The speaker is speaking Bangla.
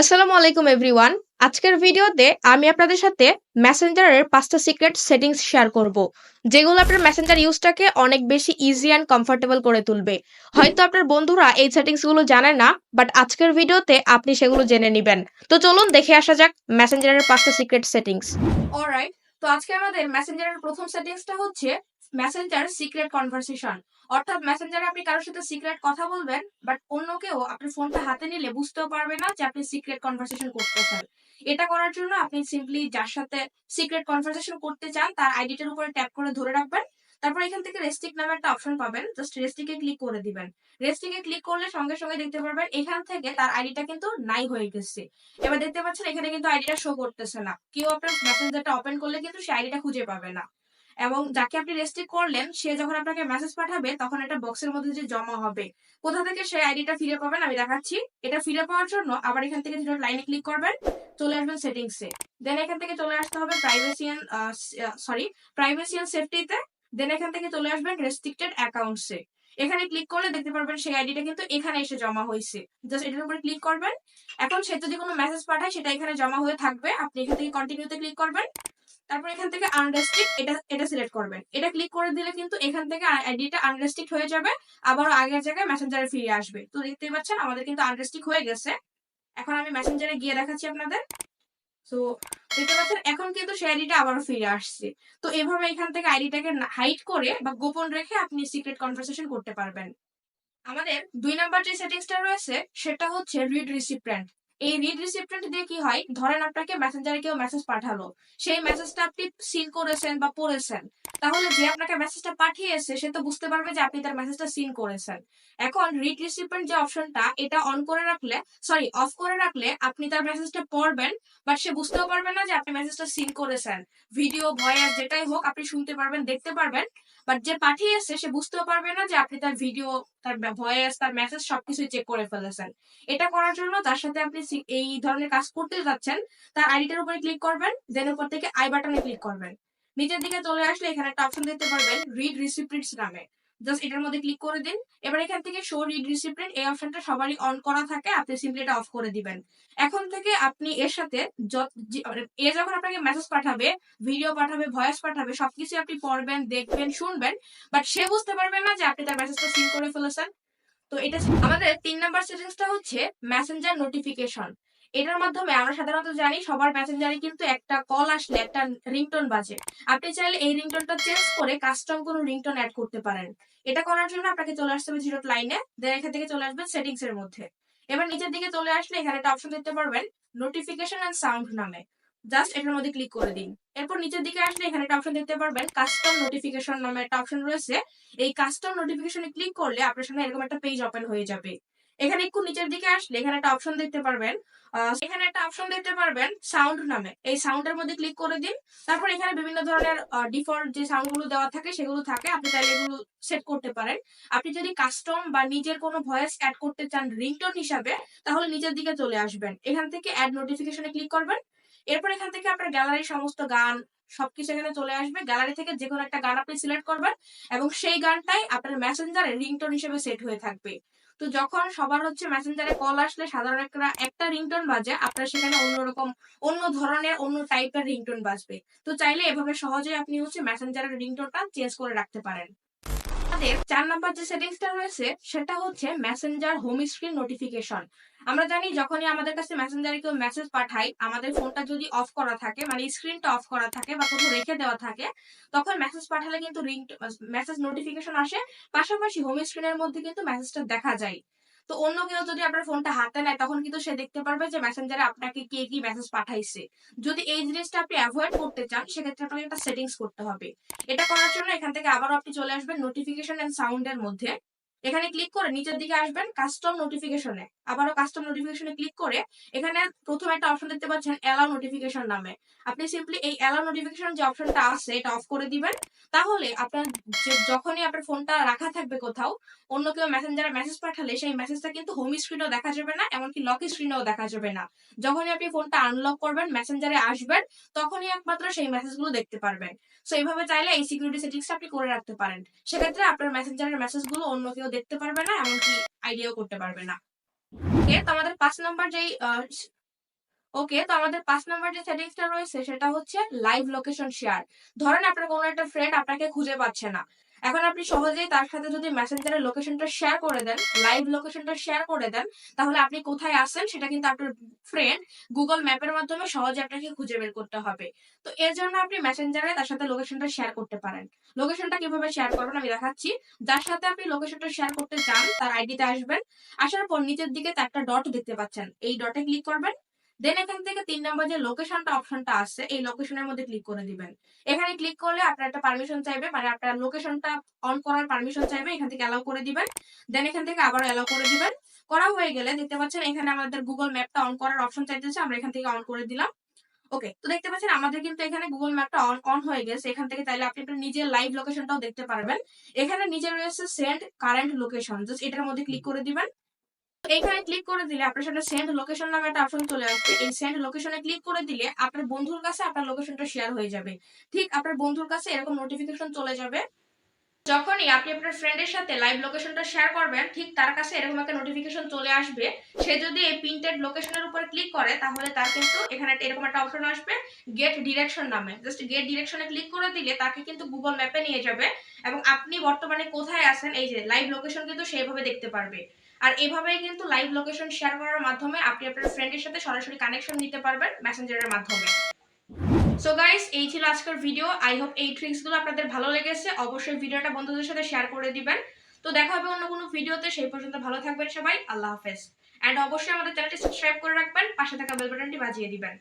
আসসালামু আলাইকুম এভরিওয়ান আজকের ভিডিওতে আমি আপনাদের সাথে মেসেঞ্জারের পাঁচটা সিক্রেট সেটিংস শেয়ার করব, যেগুলো আপনার মেসেঞ্জার ইউজটাকে অনেক বেশি ইজি অ্যান্ড কমফোর্টেবল করে তুলবে। হয়তো আপনার বন্ধুরা এই সেটিংসগুলো জানে না বাট আজকের ভিডিওতে আপনি সেগুলো জেনে নেবেন। তো চলুন দেখে আসা যাক মেসেঞ্জারের পাঁচটা সিক্রেট সেটিংস অলরাইট তো আজকে আমাদের মেসেঞ্জারের প্রথম সেটিংসটা হচ্ছে মেসেঞ্জার সিক্রেট কনভারসেশন অর্থাৎ মেসেঞ্জারে আপনি কারোর সাথে সিক্রেট কথা বলবেন বাট অন্য কেউ আপনার ফোনটা হাতে নিলে বুঝতেও পারবে না যে আপনি সিক্রেট কনভারসেশন করতেছেন। এটা করার জন্য আপনি সিম্পলি যার সাথে সিক্রেট কনভারসেশন করতে চান, তার আইডিটার উপরে ট্যাপ করে ধরে রাখবেন। তারপর এখান থেকে রেস্ট্রিক নামে একটা অপশন পাবেন জাস্ট রেস্ট্রিকে ক্লিক করে দিবেন। রেস্ট্রিকে ক্লিক করলে সঙ্গে সঙ্গে দেখতে পারবেন এখান থেকে তার আইডিটা কিন্তু নাই হয়ে গেছে। এবার দেখতে পাচ্ছেন এখানে কিন্তু আইডিটা শো করতেছে না। কেউ আপনার মেসেঞ্জারটা ওপেন করলে কিন্তু সেই আইডিটা খুঁজে পাবে না। এবং যাকে আপনি রেস্ট্রিক্ট করলেন, সে যখন আপনাকে মেসেজ পাঠাবে, তখন একটা বক্সের মধ্যে যে জমা হবে, কোথা থেকে সেই আইডিটা ফিরে পাবেন আমি দেখাচ্ছি। এটা ফিরে পাওয়ার জন্য আবার এখান থেকে লাইনে ক্লিক করবেন, চলে আসবেন সেটিংসে দেন এখান থেকে চলে আসতে হবে প্রাইভেসি সরি প্রাইভেসি অ্যান্ড সেফটিতে দেন এখান থেকে চলে আসবেন রেস্ট্রিক্টেড অ্যাকাউন্টসে এখানে ক্লিক করলে দেখতে পারবেন সেই আইডিটা কিন্তু এখানে এসে জমা হয়েছে। জাস্ট এটার উপরে ক্লিক করবেন। এখন সে যদি কোনো মেসেজ পাঠায়, সেটা এখানে জমা হয়ে থাকবে। আপনি এখান থেকে কন্টিনিউতে ক্লিক করবেন। তারপর এখান থেকে আনরেস্ট্রিক্ট এটা এটা সিলেক্ট করবেন। এটা ক্লিক করে দিলে কিন্তু এখান থেকে আইডিটা আনরেস্ট্রিক্ট হয়ে যাবে আবার আগের জায়গায় মেসেঞ্জারে ফিরে আসবে। তো দেখতেই পাচ্ছেন আমাদের কিন্তু আনরেস্ট্রিক্ট হয়ে গেছে। এখন আমি মেসেঞ্জারে গিয়ে দেখাচ্ছি আপনাদের। তো দেখতে পাচ্ছেন, এখন কিন্তু সেই আইডিটা আবারও ফিরে আসছে। তো এভাবে এখান থেকে আইডিটাকে হাইড করে বা গোপন রেখে আপনি সিক্রেট কনভারসেশন করতে পারবেন। আমাদের দুই নাম্বার যে সেটিংসটা রয়েছে, সেটা হচ্ছে রিড রিসিপ্রেন্ট এই রিড রিসিপ্টেন্ট দিয়ে কি হয়? ধরেন আপনাকে মেসেঞ্জারে কেউ মেসেজ পাঠালো। সেই মেসেজটা আপনি সিন করেছেন বা পড়েছেন। তাহলে যে আপনাকে মেসেজটা পাঠিয়েছে, সে তো বুঝতে পারবে যে আপনি তার মেসেজটা সিন করেছেন। এখন রিড রিসিপ্টেন্ট যে অপশনটা এটা অন করে রাখলে সরি অফ করে রাখলে আপনি তার মেসেজটা পড়বেন বাট সে বুঝতেও পারবে না যে আপনি মেসেজটা সিন করেছেন। ভিডিও ভয়েস যেটাই হোক, আপনি শুনতে পারবেন, দেখতে পারবেন। বাট যে পাঠিয়েছে সে বুঝতেও পারবে না যে আপনি তার ভিডিও তার ভয়েস তার মেসেজ সবকিছু চেক করে ফেলেছেন। এটা করার জন্য তার সাথে আপনি এই ধরনের কাজ করতে যাচ্ছেন, তার আইডিটার উপরে ক্লিক করবেন দেন উপর থেকে আই বাটনে ক্লিক করবেন। নিচের দিকে চলে আসলে এখানে একটা অপশন দেখতে পারবেন রিড রিসিপ্রিটস নামে। জাস্ট এটার মধ্যে ক্লিক করে দিন। এবার এখান থেকে শো রিড রিসিপ্রিন্ট এই অপশনটা সবারই অন করা থাকে, আপনি সিম্পলি এটা অফ করে দিবেন। এখন থেকে আপনি এর সাথে মানে এ যখন আপনাকে মেসেজ পাঠাবে ভিডিও পাঠাবে ভয়েস পাঠাবে, সবকিছু আপনি পড়বেন, দেখবেন, শুনবেন বাট সে বুঝতে পারবে না যে আপনি তার মেসেজটা সিন করে ফেলেছেন। তো এটা আমাদের তিন নাম্বার সেটিংসটা হচ্ছে মেসেঞ্জার নোটিফিকেশন এটার মাধ্যমে আমরা সাধারণত জানি সবার মেসেঞ্জারে কিন্তু একটা কল আসলে একটা রিংটোন বাজে। আপনি চাইলে এই রিংটোনটা চেঞ্জ করে কাস্টম কোনো রিংটোন অ্যাড করতে পারেন। এটা করার জন্য আপনাকে চলে আসতে হবে জিরো লাইনে দেন এখান থেকে চলে আসবেন সেটিংস এর মধ্যে। এবার নিচের দিকে চলে আসলে এখানে একটা অপশন দেখতে পারবেন নোটিফিকেশন অ্যান্ড সাউন্ড নামে। জাস্ট এটার মধ্যে ক্লিক করে দিন। এরপর নিচের দিকে আসলে এখানে একটা অপশন দেখতে পারবেন কাস্টম নোটিফিকেশন নামে একটা অপশন রয়েছে। এই কাস্টম নোটিফিকেশনে ক্লিক করলে আপনার সামনে এরকম একটা পেজ ওপেন হয়ে যাবে। এখানে একটু নিচের দিকে আসলে এখানে একটা অপশন দেখতে পারবেন। এখানে একটা অপশন দেখতে পারবেন সাউন্ড নামে। এই সাউন্ডের মধ্যে ক্লিক করে দিন। তারপর এখানে বিভিন্ন ধরনের ডিফল্ট যে সাউন্ডগুলো দেওয়া থাকে সেগুলো থাকে। আপনি চাইলে এগুলো সেট করতে পারেন। আপনি যদি কাস্টম বা নিজের কোনো ভয়েস অ্যাড করতে চান রিংটোন হিসাবে, তাহলে নিচের দিকে চলে আসবেন। এখান থেকে অ্যাড নোটিফিকেশনে ক্লিক করবেন। এরপর এখান থেকে আপনার গ্যালারির সমস্ত গান সবকিছু এখানে চলে আসবে। গ্যালারি থেকে যে কোনো একটা গান আপনি সিলেক্ট করবেন এবং সেই গানটাই আপনার মেসেঞ্জারে রিংটোন হিসেবে সেট হয়ে থাকবে। তো যখন সবার হচ্ছে মেসেঞ্জারে কল আসলে সাধারণ একটা একটা রিংটোন বাজে, আপনার সেখানে অন্যরকম অন্য ধরনের, অন্য টাইপের রিংটোন বাজবে। তো চাইলে এভাবে সহজে আপনি হচ্ছে মেসেঞ্জারের রিংটোনটা চেঞ্জ করে রাখতে পারেন। আমাদের চার নাম্বার যে সেটিংসটা রয়েছে, সেটা হচ্ছে মেসেঞ্জার হোম স্ক্রিন নোটিফিকেশন আমরা জানি যখনই আমাদের কাছে মেসেঞ্জারে কেউ মেসেজ পাঠাই আমাদের ফোনটা যদি অফ করা থাকে মানে স্ক্রিনটা অফ করা থাকে বা কোথাও রেখে দেওয়া থাকে, তখন মেসেজ পাঠালে কিন্তু রিং মেসেজ নোটিফিকেশন আসে। পাশাপাশি হোম স্ক্রিনের মধ্যে কিন্তু মেসেজটা দেখা যায়। তো অন্য কেউ যদি আপনার ফোনটা হাতে নেয়, তখন কিন্তু সে দেখতে পারবে যে মেসেঞ্জারে আপনাকে কে কি মেসেজ পাঠাইছে। যদি এই জিনিসটা আপনি অ্যাভয়েড করতে চান, সেক্ষেত্রে আপনাকে একটা সেটিংস করতে হবে। এটা করার জন্য এখান থেকে আবারও আপনি চলে আসবেন নোটিফিকেশন অ্যান্ড সাউন্ডের মধ্যে। এখানে ক্লিক করে নিচের দিকে আসবেন কাস্টম নোটিফিকেশনে আবারও কাস্টম নোটিফিকেশনে ক্লিক করে এখানে প্রথমে একটা অপশন দেখতে পাচ্ছেন অ্যালাউ নোটিফিকেশন নামে। আপনি সিম্পলি এই অ্যালাউ নোটিফিকেশন যে অপশনটা আছে, এটা অফ করে দিবেন। তাহলে আপনার যখনই আপনার ফোনটা রাখা থাকবে কোথাও, অন্য কেউ মেসেঞ্জারে মেসেজ পাঠালে সেই মেসেজটা কিন্তু হোম স্ক্রিনেও দেখা যাবে না, এমনকি লক স্ক্রিনেও দেখা যাবে না। যখনই আপনি ফোনটা আনলক করবেন মেসেঞ্জারে আসবেন, তখনই একমাত্র সেই মেসেজগুলো দেখতে পারবেন। সো এইভাবে চাইলে এই সিকিউরিটি সেটিংসটা আপনি করে রাখতে পারেন। সেক্ষেত্রে আপনার মেসেঞ্জারের মেসেজগুলো অন্য কেউ দেখতে পারবে না এমনকি আইডিয়াও করতে পারবে না। তোমাদের পাঁচ নম্বর যেই ওকে তো আমাদের পাঁচ নাম্বার যে সেটিংসটা রয়েছে, সেটা হচ্ছে লাইভ লোকেশন শেয়ার ধরেন আপনার কোনো একটা ফ্রেন্ড আপনাকে খুঁজে পাচ্ছে না। এখন আপনি সহজেই তার সাথে যদি মেসেঞ্জারের লোকেশনটা শেয়ার করে দেন লাইভ লোকেশনটা শেয়ার করে দেন, তাহলে আপনি কোথায় আছেন সেটা কিন্তু আপনার ফ্রেন্ড গুগল ম্যাপের মাধ্যমে সহজে আপনাকে খুঁজে বের করতে হবে। তো এর জন্য আপনি মেসেঞ্জারে তার সাথে লোকেশনটা শেয়ার করতে পারেন। লোকেশনটা কীভাবে শেয়ার করবেন আমি দেখাচ্ছি। যার সাথে আপনি লোকেশনটা শেয়ার করতে চান, তার আইডিতে আসবেন। আসার পর নিচের দিকে তো একটা ডট দেখতে পাচ্ছেন। এই ডটে ক্লিক করবেন। দেন এখান থেকে তিন নম্বর যে লোকেশনটা অপশনটা আছে এই লোকেশনের মধ্যে ক্লিক করে দিবেন। এখানে ক্লিক করলে আপনার একটা পারমিশন চাইবে মানে আপনার লোকেশনটা অন করার পারমিশন চাইবে, এখান থেকে অ্যালাউ করে দিবেন। দেন এখান থেকে আবার অ্যালাউ করে দিবেন। করা হয়ে গেলে দেখতে পাচ্ছেন এখানে আমাদের গুগল ম্যাপটা অন করার অপশন চাইতেছে, আমরা এখান থেকে অন করে দিলাম। ওকে তো দেখতে পাচ্ছেন আমাদের কিন্তু এখানে গুগল ম্যাপটা অন অন হয়ে গেছে। এখান থেকে চাইলে আপনি আপনার নিজের লাইভ লোকেশনটাও দেখতে পারবেন। এখানে নিচে রয়েছে সেন্ড কারেন্ট লোকেশন জাস্ট এটার মধ্যে ক্লিক করে দিবেন। এইখানে ক্লিক করে দিলে আপনার সামনে সেন্ড লোকেশন নামে একটা অপশন চলে আসবে। এই সেন্ড লোকেশনে ক্লিক করে দিলে আপনার বন্ধুর কাছে আপনার লোকেশনটা শেয়ার হয়ে যাবে। ঠিক আপনার বন্ধুর কাছে এরকম নোটিফিকেশন চলে যাবে। যখনই আপনি আপনার ফ্রেন্ডের সাথে লাইভ লোকেশনটা শেয়ার করবেন, ঠিক তার কাছে এরকম একটা নোটিফিকেশন চলে আসবে। সে যদি এই প্রিন্টেড লোকেশনের উপরে ক্লিক করে, তাহলে তার কিন্তু এখানে এরকম একটা অপশন আসবে গেট ডিরেকশন নামে। জাস্ট গেট ডিরেকশনে ক্লিক করে দিলে তাকে কিন্তু গুগল ম্যাপে নিয়ে যাবে। এবং আপনি বর্তমানে কোথায় আছেন, এই যে লাইভ লোকেশন কিন্তু সেইভাবে দেখতে পারবে। আর এভাবে কিন্তু লাইভ লোকেশন শেয়ার করার মাধ্যমে আপনি আপনার ফ্রেন্ডের সাথে সরাসরি কানেকশন নিতে পারবেন মেসেঞ্জারের মাধ্যমে। সো গাইস এই ছিল আজকের ভিডিও আই হোপ এই ট্রিক্সগুলো আপনাদের ভালো লেগেছে। অবশ্যই ভিডিওটা বন্ধুদের সাথে শেয়ার করে দিবেন। তো দেখা হবে অন্য কোনো ভিডিওতে সেই পর্যন্ত ভালো থাকবেন সবাই। আল্লাহ হাফেজ। এন্ড অবশ্যই আমাদের চ্যানেলটি সাবস্ক্রাইব করে রাখবেন। পাশে থাকা বেল বাটনটি বাজিয়ে দিবেন।